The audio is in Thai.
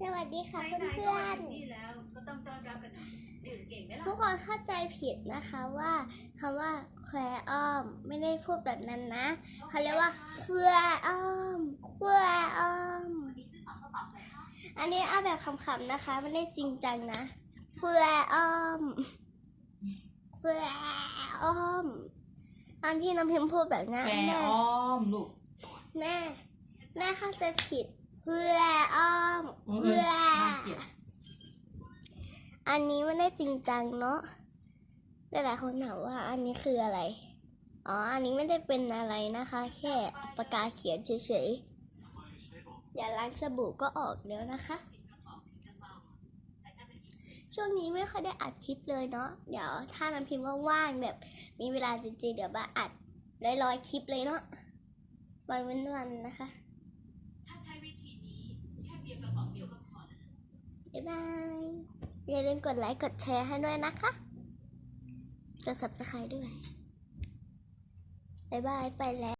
สวัสดีค่ะใครเพื่อนๆก็มาถึงนี่แล้วก็ต้องต้อนรับกันหน่อยดื่มเก่งไหมๆล่ะทุกคนเข้าใจผิดนะคะว่าคำว่าแควอ้อมไม่ได้พูดแบบนั้นนะเขาเรียกว่าเครืออ้อมเครืออ้อม อันนี้เอาแบบขำๆนะคะ ไม่ได้จริงจังนะเครืออ้อมเครืออ้อมตอนที่น้ำพิมพ์พูดแบบนี้แปรแม่อ้อมลูกแม่แม่เข้าใจผิด เครืออ้อมเครือน่าเกลียดอันนี้ไม่ได้จริงจังเนาะหลายๆคนถามว่าอันนี้คืออะไร อ๋อ อันนี้ไม่ได้เป็นอะไรนะคะ แค่ปากกาเขียนเฉยๆอย่าล้างสบู่ก็ออกแล้วนะคะ ช่วงนี้ไม่ค่อยได้อัดคลิปเลยเนาะ เดี๋ยวถ้าน้ำพิมพ์ว่างๆแบบ มีเวลาจริงๆ เดี๋ยวมาอัดร้อยๆคลิปเลยเนาะวันเว้นวันนะคะ ถ้าใช้วิธี บ๊ายบาย อย่าลืมกดไลค์ กดแชร์ให้ด้วยนะคะ กด subscribe ด้วย บ๊ายบาย ไปแล้ว